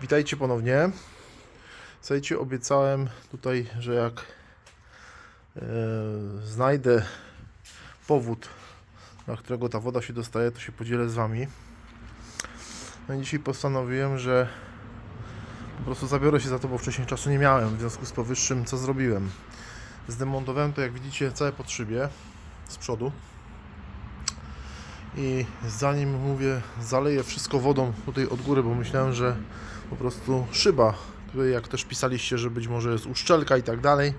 Witajcie ponownie. Słuchajcie, obiecałem tutaj, że jak e, znajdę powód, dla którego ta woda się dostaje, to się podzielę z Wami. No i dzisiaj postanowiłem, że po prostu zabiorę się za to, bo wcześniej czasu nie miałem. W związku z powyższym, co zrobiłem? Zdemontowałem to, jak widzicie, całe pod szybie z przodu. I zanim mówię, zaleję wszystko wodą tutaj od góry, bo myślałem, że po prostu szyba, tutaj jak też pisaliście, że być może jest uszczelka i tak dalej.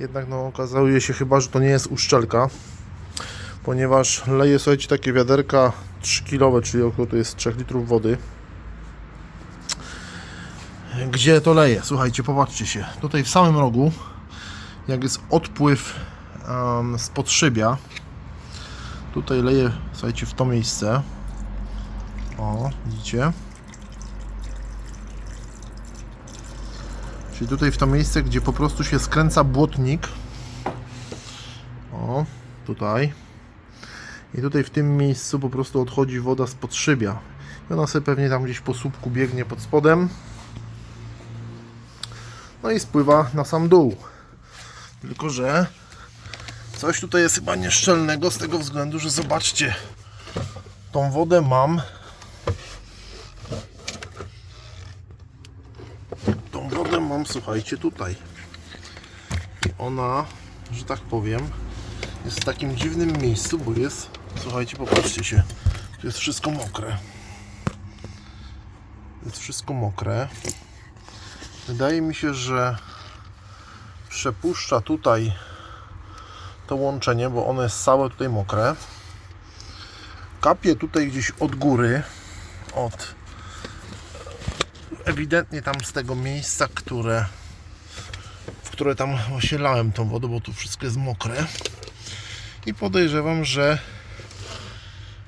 Jednak no okazuje się chyba, że to nie jest uszczelka, ponieważ leję słuchajcie takie wiaderka 3 kg, czyli około to jest 3 litrów wody. Gdzie to leję? Słuchajcie, popatrzcie się. Tutaj w samym rogu, jak jest odpływ um, z podszybia, Tutaj leję, słuchajcie, w to miejsce. O, widzicie? Czyli tutaj w to miejsce, gdzie po prostu się skręca błotnik. O, tutaj. I tutaj w tym miejscu po prostu odchodzi woda z podszybia. I ona sobie pewnie tam gdzieś po słupku biegnie pod spodem. No i spływa na sam dół. Tylko, że Coś tutaj jest chyba nieszczelnego z tego względu, że zobaczcie, tą wodę mam. Tą wodę mam, słuchajcie, tutaj. I ona, że tak powiem, jest w takim dziwnym miejscu, bo jest, słuchajcie, popatrzcie się, tu jest wszystko mokre. Jest wszystko mokre. Wydaje mi się, że przepuszcza tutaj to łączenie, bo ono jest całe tutaj mokre. Kapie tutaj gdzieś od góry, od ewidentnie tam z tego miejsca, które w które tam osielałem tą wodę, bo tu wszystko jest mokre. I podejrzewam, że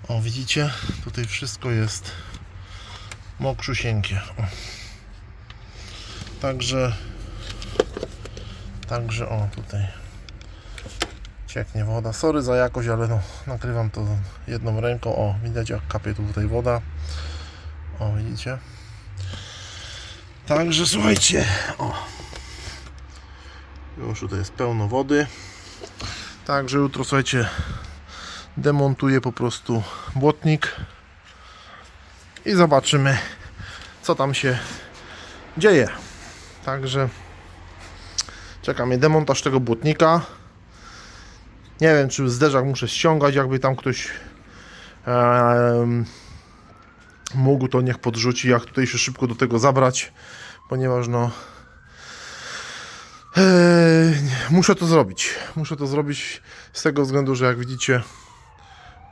o widzicie, tutaj wszystko jest mokrzusieńkie. O. Także Także o tutaj cieknie woda. Sorry za jakość, ale no, nakrywam to jedną ręką. O, widać jak kapie tu tutaj woda. O, widzicie? Także słuchajcie, o. Już tutaj jest pełno wody. Także jutro, słuchajcie, demontuję po prostu błotnik i zobaczymy, co tam się dzieje. Także czeka mnie demontaż tego błotnika. Nie wiem, czy zderzak muszę ściągać, jakby tam ktoś mógł, to niech podrzuci, jak tutaj się szybko do tego zabrać, ponieważ no muszę to zrobić. Muszę to zrobić z tego względu, że jak widzicie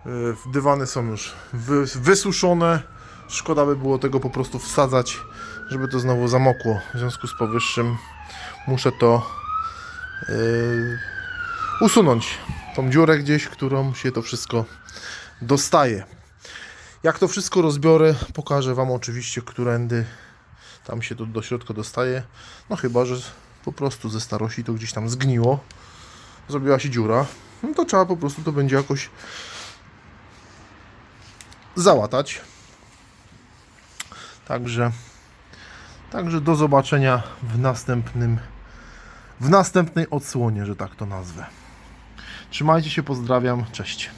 e, dywany są już wy, wysuszone. Szkoda by było tego po prostu wsadzać, żeby to znowu zamokło. W związku z powyższym muszę to e, usunąć tą dziurę gdzieś, którą się to wszystko dostaje. Jak to wszystko rozbiorę, pokażę Wam oczywiście, którędy tam się to do środka dostaje. No chyba, że po prostu ze starości to gdzieś tam zgniło, zrobiła się dziura, no to trzeba po prostu to będzie jakoś załatać. Także, także do zobaczenia w następnym w następnej odsłonie, że tak to nazwę. Trzymajcie się, pozdrawiam, cześć.